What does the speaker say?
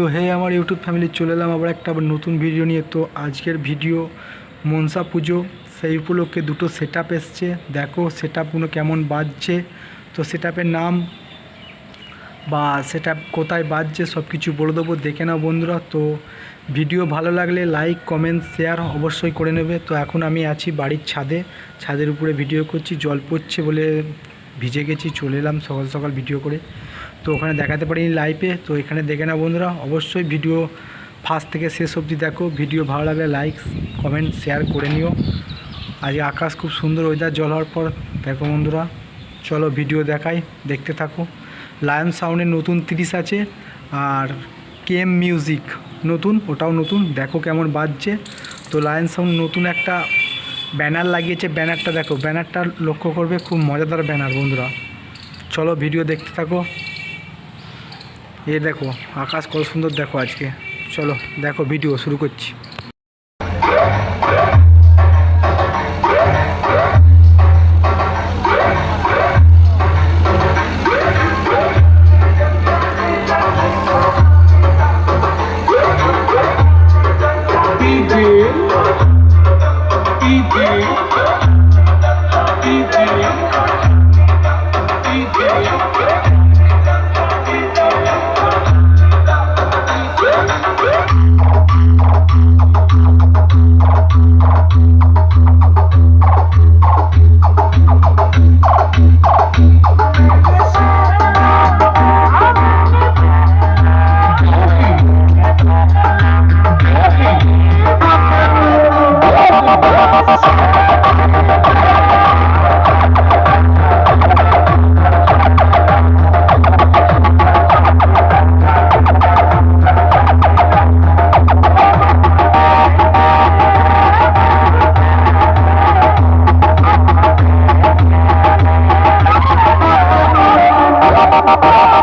তো হে আমার YouTube family, চলে এলাম আবার একটা নতুন ভিডিও নিয়ে। তো আজকের ভিডিও মনসা পুজো। সেই উপলক্ষে দুটো সেট আপ এসছে। দেখো সেট আপগুলো কেমন বাজছে। তো সেট নাম বা সেটা কোথায় বাজছে সব কিছু বলে দেবো, দেখে নাও বন্ধুরা। তো ভিডিও ভালো লাগলে লাইক কমেন্ট শেয়ার অবশ্যই করে নেবে। তো এখন আমি আছি বাড়ির ছাদে। ছাদের উপরে ভিডিও করছি, জল পড়ছে বলে ভিজে গেছি, চলে এলাম সকাল সকাল ভিডিও করে। তো ওখানে দেখাতে পারিনি লাইভে তো এখানে দেখে না বন্ধুরা। অবশ্যই ভিডিও ফার্স্ট থেকে শেষ অবধি দেখো। ভিডিও ভালো লাগলে লাইক কমেন্ট শেয়ার করে নিও। আজ আকাশ খুব সুন্দর ওয়েদার জল হওয়ার পর। দেখো বন্ধুরা, চলো ভিডিও দেখাই, দেখতে থাকো। লায়ন সাউন্ডের নতুন তিরিশ আছে, আর কেএম মিউজিক নতুন, ওটাও নতুন। দেখো কেমন বাজছে। তো লায়ন সাউন্ড নতুন একটা ব্যানার লাগিয়েছে। ব্যানারটা দেখো ব্যানারটা লক্ষ্য করবে, খুব মজাদার ব্যানার বন্ধুরা। চলো ভিডিও দেখতে থাকো। এ দেখো আকাশ কত সুন্দর দেখো আজকে। চলো দেখো ভিডিও শুরু করছি। Oh!